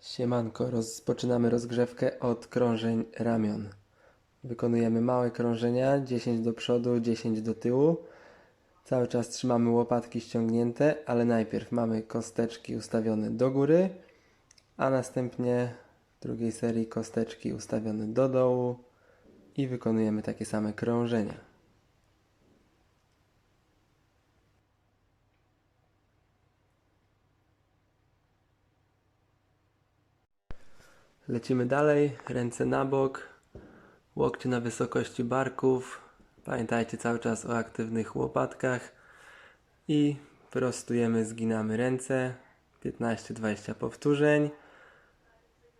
Siemanko, rozpoczynamy rozgrzewkę od krążeń ramion. Wykonujemy małe krążenia, 10 do przodu, 10 do tyłu. Cały czas trzymamy łopatki ściągnięte, ale najpierw mamy kosteczki ustawione do góry, a następnie w drugiej serii kosteczki ustawione do dołu i wykonujemy takie same krążenia. Lecimy dalej, ręce na bok, łokcie na wysokości barków. Pamiętajcie cały czas o aktywnych łopatkach i prostujemy, zginamy ręce. 15-20 powtórzeń.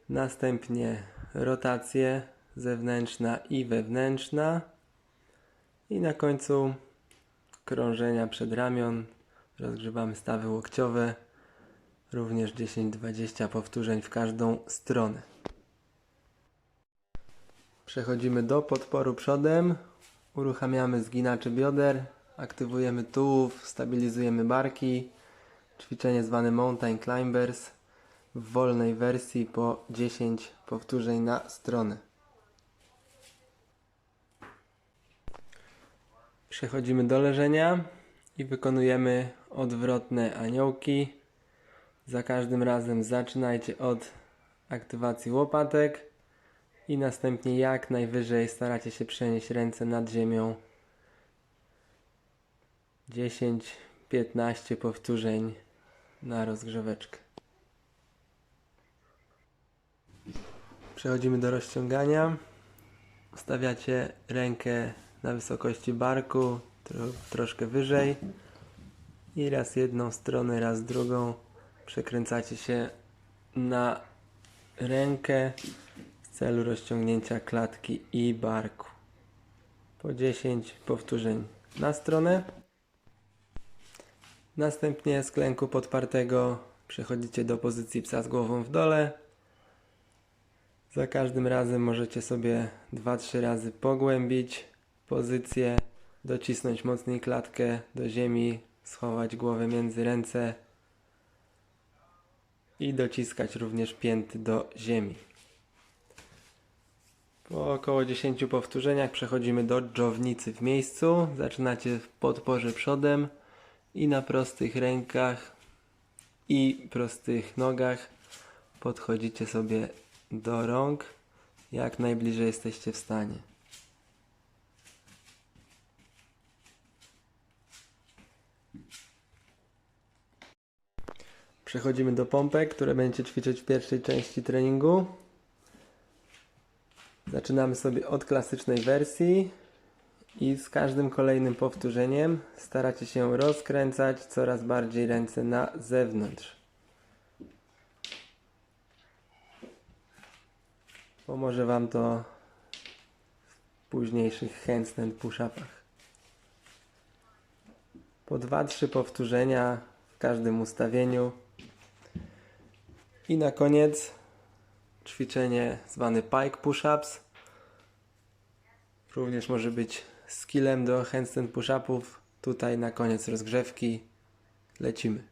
Następnie rotacje zewnętrzna i wewnętrzna. I na końcu krążenia przed ramion. Rozgrzewamy stawy łokciowe. Również 10-20 powtórzeń w każdą stronę. Przechodzimy do podporu przodem. Uruchamiamy zginacze bioder. Aktywujemy tułów, stabilizujemy barki. Ćwiczenie zwane Mountain Climbers w wolnej wersji po 10 powtórzeń na stronę. Przechodzimy do leżenia i wykonujemy odwrotne aniołki. Za każdym razem zaczynajcie od aktywacji łopatek i następnie jak najwyżej staracie się przenieść ręce nad ziemią. 10-15 powtórzeń na rozgrzeweczkę. Przechodzimy do rozciągania. Ustawiacie rękę na wysokości barku, tro, troszkę wyżej i raz jedną stronę, raz drugą przekręcacie się na rękę w celu rozciągnięcia klatki i barku. Po 10 powtórzeń na stronę. Następnie z klęku podpartego przechodzicie do pozycji psa z głową w dole. Za każdym razem możecie sobie 2-3 razy pogłębić pozycję, docisnąć mocniej klatkę do ziemi, schować głowę między ręce i dociskać również pięty do ziemi. Po około 10 powtórzeniach przechodzimy do dżownicy w miejscu. Zaczynacie w podporze przodem i na prostych rękach i prostych nogach podchodzicie sobie do rąk jak najbliżej jesteście w stanie. Przechodzimy do pompek, które będziecie ćwiczyć w pierwszej części treningu. Zaczynamy sobie od klasycznej wersji i z każdym kolejnym powtórzeniem staracie się rozkręcać coraz bardziej ręce na zewnątrz. Pomoże Wam to w późniejszych handstand push-upach. Po 2-3 powtórzenia w każdym ustawieniu. I na koniec ćwiczenie zwane pike push-ups. Również może być skillem do handstand push-upów. Tutaj na koniec rozgrzewki lecimy.